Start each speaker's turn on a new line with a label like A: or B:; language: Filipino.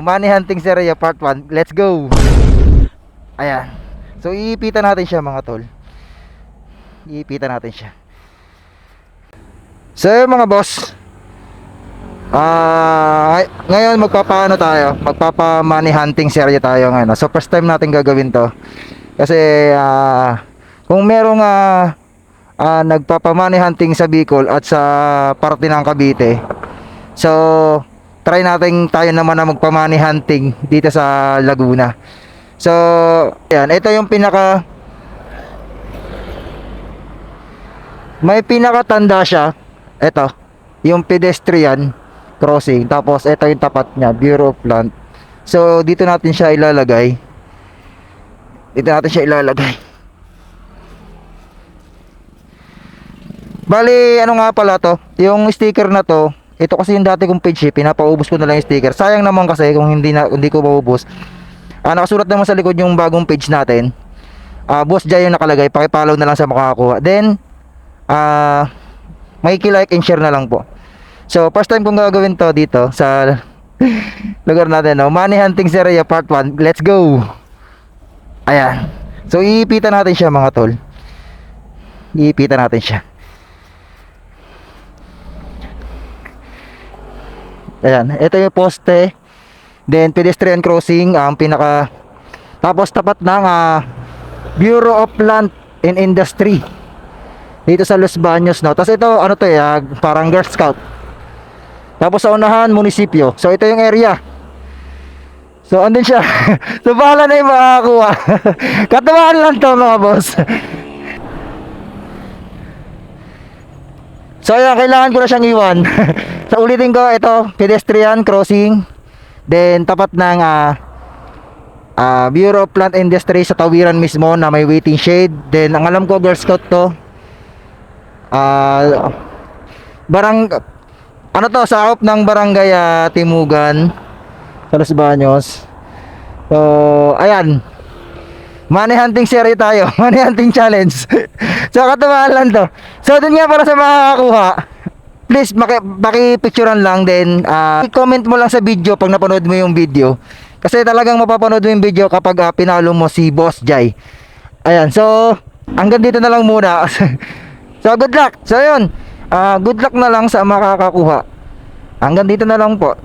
A: Money Hunting Seria Part 1. Let's go! Ayan. So, iipitan natin siya mga tol. Iipitan natin siya. So, mga boss. Ah, ngay- ngayon magpapaano tayo? Magpapa money hunting serye tayo ngayon. So, first time natin gagawin 'to. Kasi ah kung merong ah ah, nagpapa money hunting sa Bicol at sa parte ng Cavite. So, try natin tayo naman na magpa money hunting dito sa Laguna. So, yan, ito yung pinaka may pinakatanda siya. Ito, yung pedestrian crossing. Tapos ito yung tapat niya, Bureau of Land. So, dito natin siya ilalagay. Dito natin siya ilalagay. Bali, ano nga pala to? Yung sticker na to, ito kasi yung dati kong page, eh, pinapaubos ko na lang yung sticker. Sayang naman kasi kung hindi na hindi ko maubos. Ah, nakasulat naman sa likod yung bagong page natin. Ah, Boss Jay yung nakalagay, paki-follow na lang sa makakakuha. Then, ah, may like and share na lang po. So, first time kong gagawin to dito sa lugar natin, no? Money Hunting Seria Part 1. Let's go! Ayan. So, iipitan natin siya mga tol. Iipitan natin siya. Ayan. Ito yung poste. Then, pedestrian crossing. Ang pinaka... Tapos, tapat ng ah, Bureau of Land and Industry dito sa Los Baños no. Tapos ito ano to eh, ah, parang Girl Scout. Tapos sa unahan munisipyo. So ito yung area. So andun siya. so bahala na yung makakakuha. Katamaan lang to mga boss. so ayan, kailangan ko na siyang iwan. So ulitin ko, ito, pedestrian crossing. Then tapat ng ah ah, Bureau of Plant Industry sa tawiran mismo na may waiting shade. Then ang alam ko Girl Scout to. Ah, barang ano to sa ng barangay ah, Timugan sa Los Baños. So, ayan. Money hunting series tayo. Money hunting challenge. so, katamaan lang to. So, dun nga para sa makakakuha. Please, maki, picturean lang din. ah, i-comment mo lang sa video pag napanood mo yung video. Kasi talagang mapapanood mo yung video kapag ah, pinalo mo si Boss Jai. Ayan, so, hanggang dito na lang muna. So good luck. So yun. Ah, good luck na lang sa makakakuha. Hanggang dito na lang po.